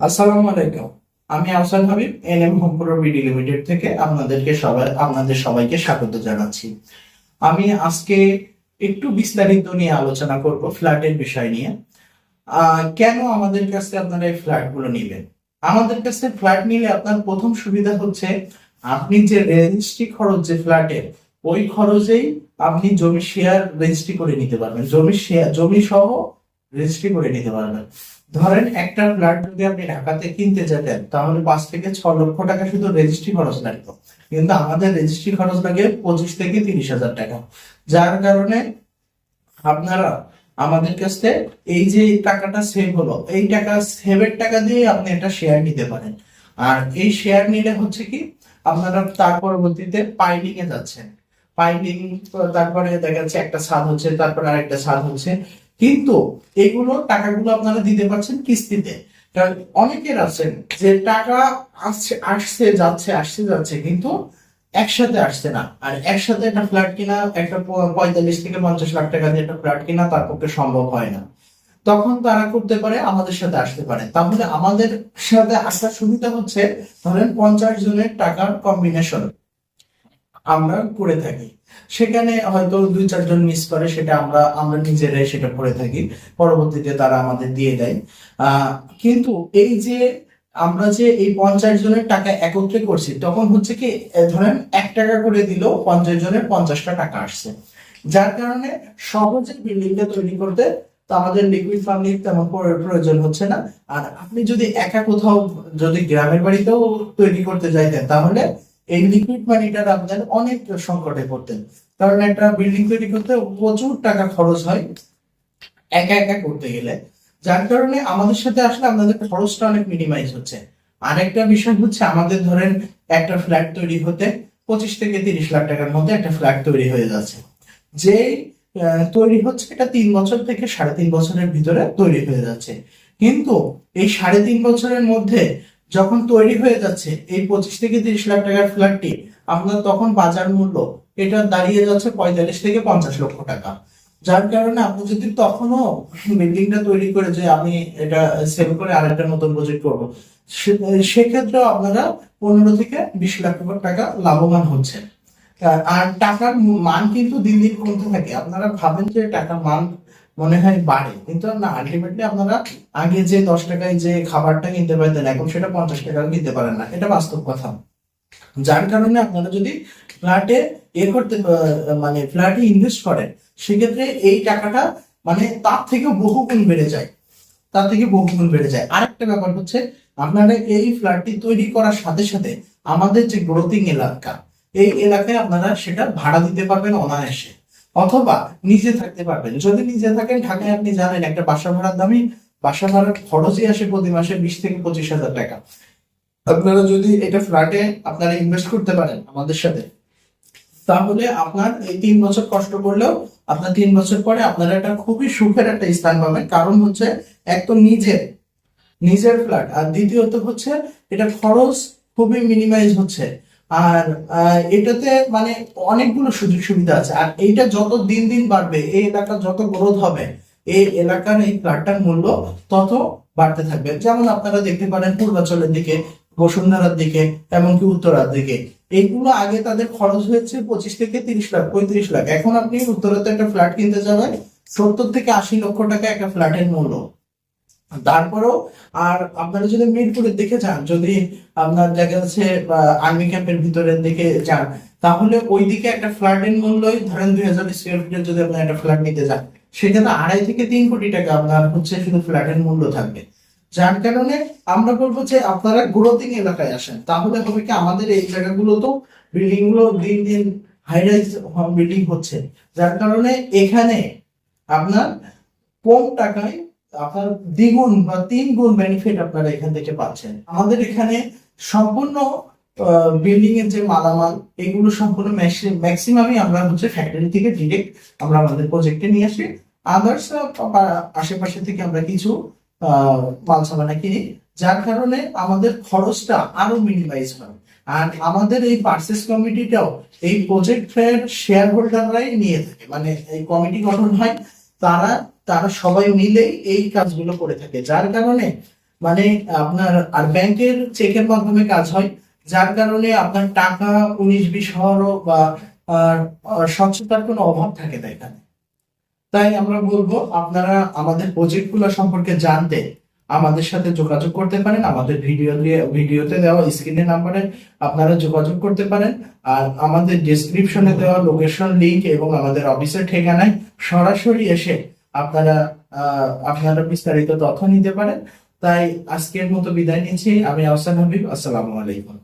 আসসালামু আলাইকুম। আমি Ahsan Habib, NM Homepur BD limited থেকে আপনাদেরকে সবাই আপনাদের সবাইকে স্বাগত জানাচ্ছি। আমি আজকে একটু বিস্তারিত নিয়ে আলোচনা ফ্ল্যাটের বিষয় নিয়ে। কেন আমাদের কাছে আপনারা এই ফ্ল্যাটগুলো আমাদের কাছে ফ্ল্যাট নিলে আপনার প্রথম সুবিধা হচ্ছে আপনি যে রেজিস্ট্রি খরচ যে ফ্ল্যাটের ওই খরচেই আপনি জমি শেয়ার রেজিস্ট্রি করে নিতে পারবেন। জমি শেয়ার জমি সহ রেজিস্ট্রি করে নিতে পারবেন। ধরেন একটা ফ্ল্যাট যদি আপনি ঢাকাতে কিনতে যেতেন, তাহলে পাঁচ থেকে ছ লক্ষ টাকা শুধু রেজিস্ট্রি খরচ লাগতো। কিন্তু আমাদের রেজিস্ট্রি খরচ লাগে পঁচিশ থেকে তিরিশ হাজার টাকা। যার কারণে আপনারা আমাদের কাছে এই যে টাকাটা সেভ হলো, এই টাকা সেভের টাকা দিয়ে আপনি একটা শেয়ার নিতে পারেন। আর এই শেয়ার নিলে হচ্ছে কি, আপনারা তার পরবর্তীতে পাইলিং এ যাচ্ছেন। পাইলিং তারপরে দেখা যাচ্ছে একটা ছাদ হচ্ছে, তারপরে আরেকটা ছাদ হচ্ছে। কিন্তু এগুলো টাকাগুলো আপনারা দিতে পারছেন কিস্তিতে। কারণ অনেকের আছেন যে টাকা আসছে আসছে, যাচ্ছে আসছে, যাচ্ছে, কিন্তু একসাথে আসছে না। আর একসাথে একটা ফ্ল্যাট কিনা, একটা পঁয়তাল্লিশ থেকে পঞ্চাশ লাখ টাকা দিয়ে একটা ফ্ল্যাট কিনা তার পক্ষে সম্ভব হয় না। তখন তারা করতে পারে, আমাদের সাথে আসতে পারে। তাহলে আমাদের সাথে আসার সুবিধা হচ্ছে ধরেন পঞ্চাশ জনের টাকার কম্বিনেশন আমরা করে থাকি। সেখানে হয়তো দুই, চারজন মিস করে, সেটা আমরা আমরা নিজেরাই সেটা করে থাকি। পরবর্তীতে তারা আমাদের দিয়ে দেয়। কিন্তু এই যে আমরা যে এই পঞ্চাশ জনের টাকা একত্রে করছি, তখন হচ্ছে কি ধরেন এক টাকা করে দিলেও পঞ্চাশ জনের পঞ্চাশটা টাকা আসছে। যার কারণে সহজে বিল্ডিংটা তৈরি করতে তো আমাদের লিকুইড ফান্ডিং তেমন প্র- প্রয়োজন হচ্ছে না। আর আপনি যদি একা কোথাও যদি গ্রামের বাড়িতেও তৈরি করতে যাইতেন, তাহলে এই লিকুইড মানিটার আপনার অনেক সংকটে পড়তেন। কারণ একটা বিল্ডিং তৈরি করতে প্রচুর টাকা খরচ হয় একা একা করতে গেলে। যার কারণে আমাদের সাথে আসলে আপনাদের খরচটা অনেক মিনিমাইজ হচ্ছে। আরেকটা বিষয় হচ্ছে আমাদের ধরেন একটা ফ্ল্যাট তৈরি হতে পঁচিশ থেকে তিরিশ লাখ টাকার মধ্যে একটা ফ্ল্যাট তৈরি হয়ে যাচ্ছে। যে তৈরি হচ্ছে এটা তিন বছর থেকে সাড়ে তিন বছরের ভিতরে তৈরি হয়ে যাচ্ছে। কিন্তু এই সাড়ে তিন বছরের মধ্যে যখন তৈরি হয়ে যাচ্ছে এই পঁচিশ থেকে তিরিশ লাখ টাকার ফ্ল্যাটটি, আপনার তখন বাজার মূল্য এটা দাঁড়িয়ে যাচ্ছে পঁয়তাল্লিশ থেকে পঞ্চাশ লক্ষ টাকা। যার কারণে আপনি যদি তখনও বিল্ডিংটা তৈরি করে যে আমি এটা সেল করে আরেকটা নতুন প্রজেক্ট করব সেক্ষেত্রেও আপনারা পনেরো থেকে বিশ লাখ টাকা লাভবান হচ্ছে আর টাকার মান কিন্তু দিন দিন কমতে থাকে। আপনারা ভাবেন যে টাকার মান মনে হয় বাড়ে। কিন্তু না আলটিমেটলি আপনারা আগে যে দশ টাকায় যে খাবারটা কিনতে পারতেন, এখন সেটা পঞ্চাশ টাকাও কিনতে পারেন না। এটা বাস্তব কথা। যার কারণে আপনারা যদি ফ্ল্যাটে এ করতে মানে ফ্ল্যাটে ইনভেস্ট করেন, সেক্ষেত্রে এই টাকাটা মানে তার থেকে বহু গুণ বেড়ে যায়। তার থেকে বহু গুণ বেড়ে যায়। আরেকটা ব্যাপার হচ্ছে, আপনারা এই ফ্ল্যাটটি তৈরি করার সাথে সাথে আমাদের যে গ্রোথিং এলাকা, এই এলাকায় আপনারা সেটা ভাড়া দিতে পারবেন অনায়াসে। অথবা নিজে থাকতে পারবেন। যদি নিজে থাকেন, ঢাকায় আপনি জানেন একটা বাসা ভাড়ার দামই বাসা ভাড়ার খরচই আসে প্রতি মাসে বিশ থেকে পঁচিশ হাজার টাকা। আপনারা যদি এটা ফ্ল্যাটে আপনারা ইনভেস্ট করতে পারেন আমাদের সাথে, তাহলে আপনার এই তিন বছর কষ্ট করলেও আপনার তিন বছর পরে আপনারা একটা খুবই সুখের একটা স্থান পাবেন। কারণ হচ্ছে, এক তো নিজের নিজের ফ্ল্যাট, আর দ্বিতীয়ত হচ্ছে, এটা খরচ খুবই মিনিমাইজ হচ্ছে। আর এটাতে মানে অনেকগুলো সুযোগ সুবিধা আছে। আর এইটা যত দিন দিন বাড়বে, এই এলাকা যত গ্রোথ হবে, এই এলাকার এই ফ্ল্যাটটার মূল্য তত বাড়তে থাকবে। যেমন আপনারা দেখতে পারেন পূর্বাঞ্চলের দিকে, বসুন্ধরার দিকে, এমনকি উত্তরার দিকে। এইগুলো আগে তাদের খরচ হয়েছে পঁচিশ থেকে তিরিশ লাখ, পঁয়ত্রিশ লাখ। এখন আপনি উত্তরাতে একটা ফ্ল্যাট কিনতে যাবেন, সত্তর থেকে আশি লক্ষ টাকা একটা ফ্ল্যাটের মূল্য। তারপরেও, আর আপনারা যদি মিরপুরের দিকে যান, যদি আপনার দেখা যাচ্ছে আর্মি ক্যাম্পের ভিতরের দিকে যান, তাহলে ওই দিকে একটা ফ্ল্যাটের মূল্যই ধরেন দুই হাজার স্কোয়ার ফিটের যদি আপনি একটা ফ্ল্যাট নিতে যান, সেখানে আড়াই থেকে তিন কোটি টাকা আপনার হচ্ছে শুধু ফ্ল্যাটের মূল্য থাকবে। যার কারণে আমরা বলব যে আপনারা গ্রোথিং এলাকায় আসেন, তাহলে হবে কি আমাদের এই জায়গাগুলো তো বিল্ডিংগুলো দিন দিন হাই রাইজ বিল্ডিং হচ্ছে। যার কারণে এখানে আপনার কম টাকায় আপনার দ্বিগুণ বা তিন গুণ বেনিফিট আপনারা এখান থেকে পাচ্ছেন। আমাদের এখানে সম্পূর্ণ বিল্ডিং এর যে মালামাল, এগুলো সম্পূর্ণ ম্যাক্সিমামই আমরা হচ্ছে ফ্যাক্টরি থেকে ডিরেক্ট আমরা আমাদের প্রজেক্টে নিয়ে আসি। আদার্স আশেপাশে থেকে আমরা কিছু মাল সামানা কিনি। যার কারণে আমাদের খরচটা আরও মিনিমাইজ হয়। আর আমাদের এই পার্সেস কমিটিটাও এই প্রজেক্ট ফেয়ার শেয়ার হোল্ডাররাই নিয়ে থাকে। মানে এই কমিটি গঠন হয়, তারা তারা সবাই মিলেই এই কাজগুলো করে থাকে। যার কারণে মানে আপনার, আর ব্যাংকের চেকের মাধ্যমে কাজ হয়। যার কারণে আপনার টাকা, উনিশ, বিশ হওয়ারও বা স্বচ্ছতার কোনো অভাব থাকে না এখানে। তাই আমরা বলব, আপনারা আমাদের প্রজেক্টগুলো সম্পর্কে জানতে আমাদের সাথে যোগাযোগ করতে পারেন। আমাদের ভিডিও দিয়ে ভিডিওতে দেওয়া স্ক্রিনে নাম্বারে আপনারা যোগাযোগ করতে পারেন। আর আমাদের ডেসক্রিপশনে দেওয়া লোকেশন লিংক এবং আমাদের অফিসের ঠিকানায় সরাসরি এসে আপনারা আপনারা বিস্তারিত তথ্য নিতে পারেন। তাই আজকের মতো বিদায় নিচ্ছি। আমি আহসান হাবিব, আসসালামু আলাইকুম।